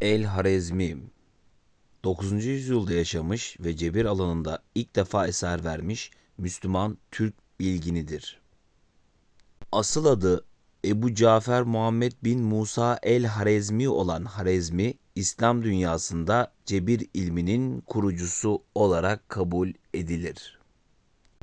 El-Harezmi 9. yüzyılda yaşamış ve cebir alanında ilk defa eser vermiş Müslüman Türk bilginidir. Asıl adı Ebu Cafer Muhammed bin Musa el-Harezmi olan Harezmi, İslam dünyasında cebir ilminin kurucusu olarak kabul edilir.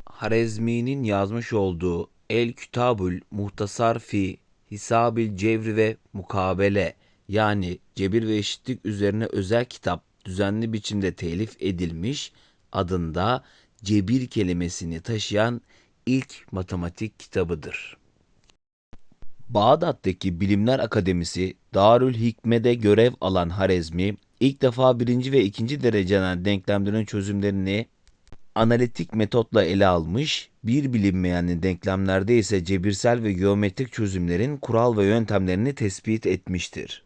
Harezmi'nin yazmış olduğu El Kütabül Muhtasar fi Hisabil Cevri ve Mukabele yani cebir ve eşitlik üzerine özel kitap düzenli biçimde telif edilmiş adında cebir kelimesini taşıyan ilk matematik kitabıdır. Bağdat'taki Bilimler Akademisi Darül Hikme'de görev alan Harezmi, ilk defa birinci ve ikinci dereceden denklemlerin çözümlerini analitik metotla ele almış, bir bilinmeyen denklemlerde ise cebirsel ve geometrik çözümlerin kural ve yöntemlerini tespit etmiştir.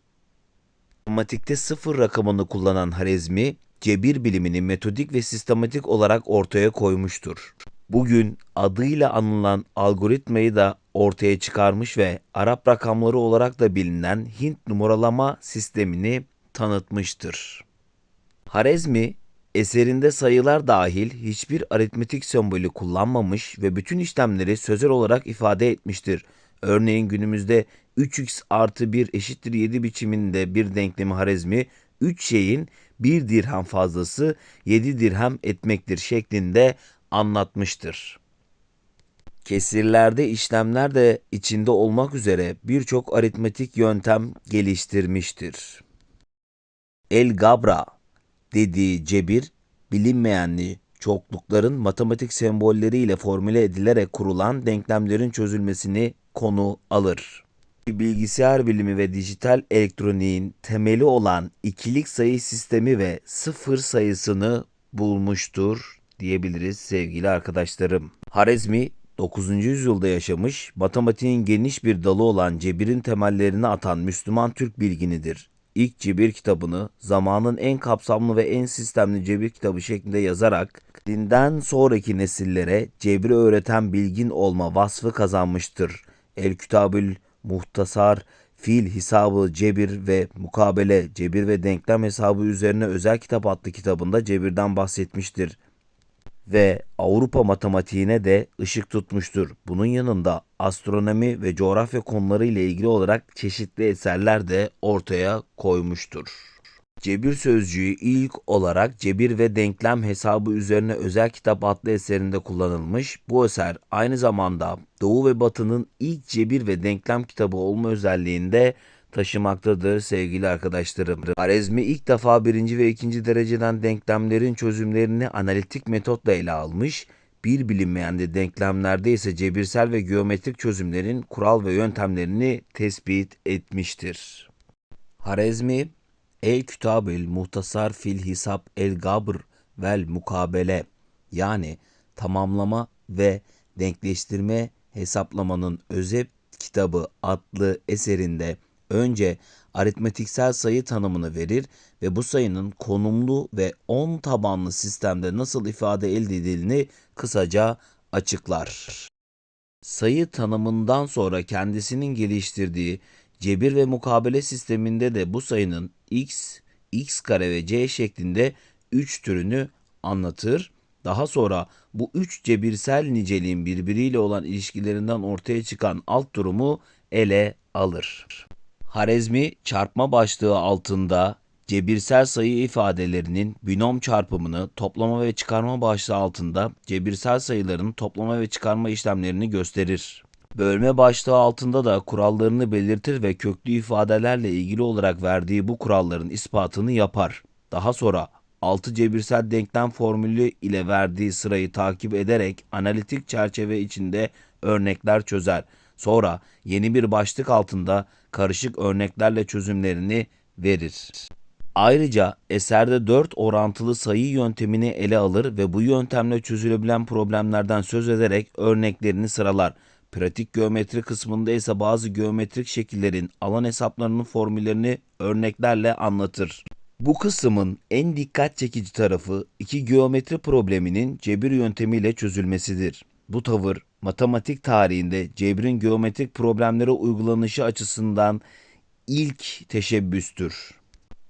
Matematikte sıfır rakamını kullanan Harezmi, cebir bilimini metodik ve sistematik olarak ortaya koymuştur. Bugün adıyla anılan algoritmayı da ortaya çıkarmış ve Arap rakamları olarak da bilinen Hint numaralama sistemini tanıtmıştır. Harezmi, eserinde sayılar dahil hiçbir aritmetik sembolü kullanmamış ve bütün işlemleri sözel olarak ifade etmiştir. Örneğin günümüzde 3x artı 1 eşittir 7 biçiminde bir denklemi Harezmi 3 şeyin 1 dirhem fazlası 7 dirhem etmektir şeklinde anlatmıştır. Kesirlerde işlemler de içinde olmak üzere birçok aritmetik yöntem geliştirmiştir. El Gabra dediği cebir bilinmeyenli çoklukların matematik sembolleriyle formüle edilerek kurulan denklemlerin çözülmesini konu alır. Bilgisayar bilimi ve dijital elektroniğin temeli olan ikilik sayı sistemi ve sıfır sayısını bulmuştur diyebiliriz sevgili arkadaşlarım. Harezmi 9. yüzyılda yaşamış, matematiğin geniş bir dalı olan cebirin temellerini atan Müslüman Türk bilginidir. İlk cebir kitabını zamanın en kapsamlı ve en sistemli cebir kitabı şeklinde yazarak dinden sonraki nesillere cebri öğreten bilgin olma vasfı kazanmıştır. El Kütabül Muhtasar Fil Hisabı Cebir ve Mukabele Cebir ve Denklem Hesabı üzerine özel kitap adlı kitabında cebirden bahsetmiştir ve Avrupa matematiğine de ışık tutmuştur. Bunun yanında astronomi ve coğrafya konuları ile ilgili olarak çeşitli eserler de ortaya koymuştur. Cebir sözcüğü ilk olarak cebir ve denklem hesabı üzerine özel kitap adlı eserinde kullanılmış. Bu eser aynı zamanda Doğu ve Batı'nın ilk cebir ve denklem kitabı olma özelliğinde taşımaktadır sevgili arkadaşlarım. Harezmi ilk defa birinci ve ikinci dereceden denklemlerin çözümlerini analitik metotla ele almış, bir bilinmeyen de denklemlerde ise cebirsel ve geometrik çözümlerin kural ve yöntemlerini tespit etmiştir. Harezmi El Kütabül Muhtasar fil Hisap El Gabr vel Mukabele yani tamamlama ve denkleştirme hesaplamanın özet kitabı adlı eserinde önce aritmetiksel sayı tanımını verir ve bu sayının konumlu ve 10 tabanlı sistemde nasıl ifade elde edildiğini kısaca açıklar. Sayı tanımından sonra kendisinin geliştirdiği cebir ve mukabele sisteminde de bu sayının x, x kare ve c şeklinde 3 türünü anlatır. Daha sonra bu üç cebirsel niceliğin birbiriyle olan ilişkilerinden ortaya çıkan alt durumu ele alır. Harezmi çarpma başlığı altında cebirsel sayı ifadelerinin binom çarpımını toplama ve çıkarma başlığı altında cebirsel sayıların toplama ve çıkarma işlemlerini gösterir. Bölme başlığı altında da kurallarını belirtir ve köklü ifadelerle ilgili olarak verdiği bu kuralların ispatını yapar. Daha sonra 6 cebirsel denklem formülü ile verdiği sırayı takip ederek analitik çerçeve içinde örnekler çözer. Sonra yeni bir başlık altında karışık örneklerle çözümlerini verir. Ayrıca eserde 4 orantılı sayı yöntemini ele alır ve bu yöntemle çözülebilen problemlerden söz ederek örneklerini sıralar. Pratik geometri kısmında ise bazı geometrik şekillerin alan hesaplarının formüllerini örneklerle anlatır. Bu kısmın en dikkat çekici tarafı iki geometri probleminin cebir yöntemiyle çözülmesidir. Bu tavır matematik tarihinde cebrin geometrik problemlere uygulanışı açısından ilk teşebbüstür.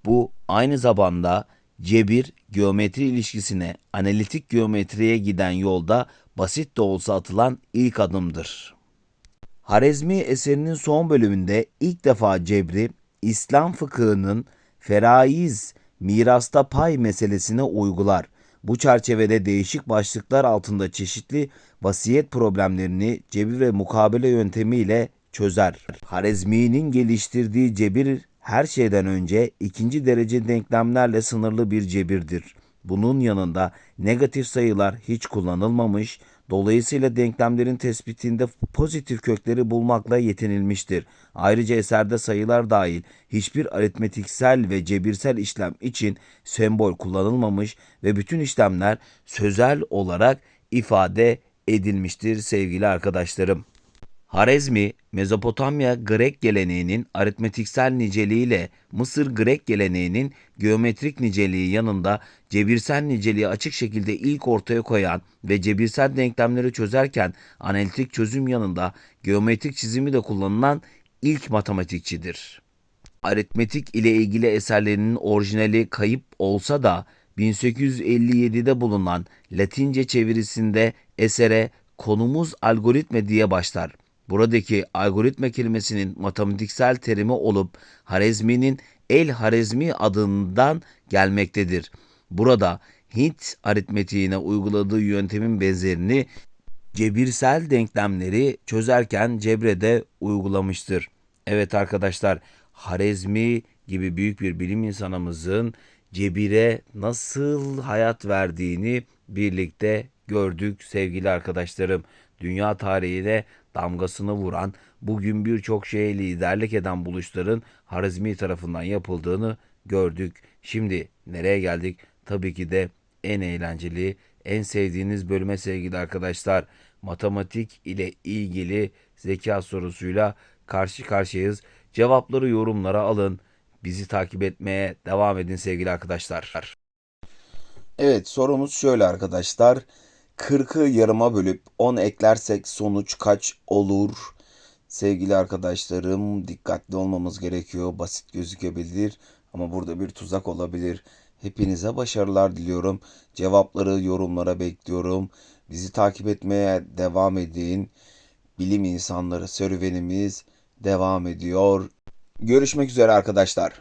Bu aynı zamanda cebir geometri ilişkisine analitik geometriye giden yolda basit de olsa atılan ilk adımdır. Harezmi eserinin son bölümünde ilk defa cebri İslam fıkhının feraiz mirasta pay meselesine uygular. Bu çerçevede değişik başlıklar altında çeşitli vasiyet problemlerini cebir ve mukabele yöntemiyle çözer. Harezmi'nin geliştirdiği cebir her şeyden önce ikinci derece denklemlerle sınırlı bir cebirdir. Bunun yanında negatif sayılar hiç kullanılmamış, dolayısıyla denklemlerin tespitinde pozitif kökleri bulmakla yetinilmiştir. Ayrıca eserde sayılar dahil hiçbir aritmetiksel ve cebirsel işlem için sembol kullanılmamış ve bütün işlemler sözel olarak ifade edilmiştir sevgili arkadaşlarım. Harezmi, Mezopotamya Grek geleneğinin aritmetiksel niceliğiyle Mısır Grek geleneğinin geometrik niceliği yanında cebirsel niceliği açık şekilde ilk ortaya koyan ve cebirsel denklemleri çözerken analitik çözüm yanında geometrik çizimi de kullanılan ilk matematikçidir. Aritmetik ile ilgili eserlerinin orijinali kayıp olsa da 1857'de bulunan Latince çevirisinde esere konumuz algoritme diye başlar. Buradaki algoritme kelimesinin matematiksel terimi olup Harezmi'nin El Harezmi adından gelmektedir. Burada Hint aritmetiğine uyguladığı yöntemin benzerini cebirsel denklemleri çözerken cebrede uygulamıştır. Evet arkadaşlar Harezmi gibi büyük bir bilim insanımızın cebire nasıl hayat verdiğini birlikte gördük sevgili arkadaşlarım. Dünya tarihine damgasını vuran, bugün birçok şeye liderlik eden buluşların Harizmi tarafından yapıldığını gördük. Şimdi nereye geldik? Tabii ki de en eğlenceli, en sevdiğiniz bölüme sevgili arkadaşlar. Matematik ile ilgili zeka sorusuyla karşı karşıyayız. Cevapları yorumlara alın. Bizi takip etmeye devam edin sevgili arkadaşlar. Evet sorumuz şöyle arkadaşlar. 40'ı yarıma bölüp 10 eklersek sonuç kaç olur? Sevgili arkadaşlarım dikkatli olmamız gerekiyor. Basit gözükebilir ama burada bir tuzak olabilir. Hepinize başarılar diliyorum. Cevapları yorumlara bekliyorum. Bizi takip etmeye devam edin. Bilim insanları serüvenimiz devam ediyor. Görüşmek üzere arkadaşlar.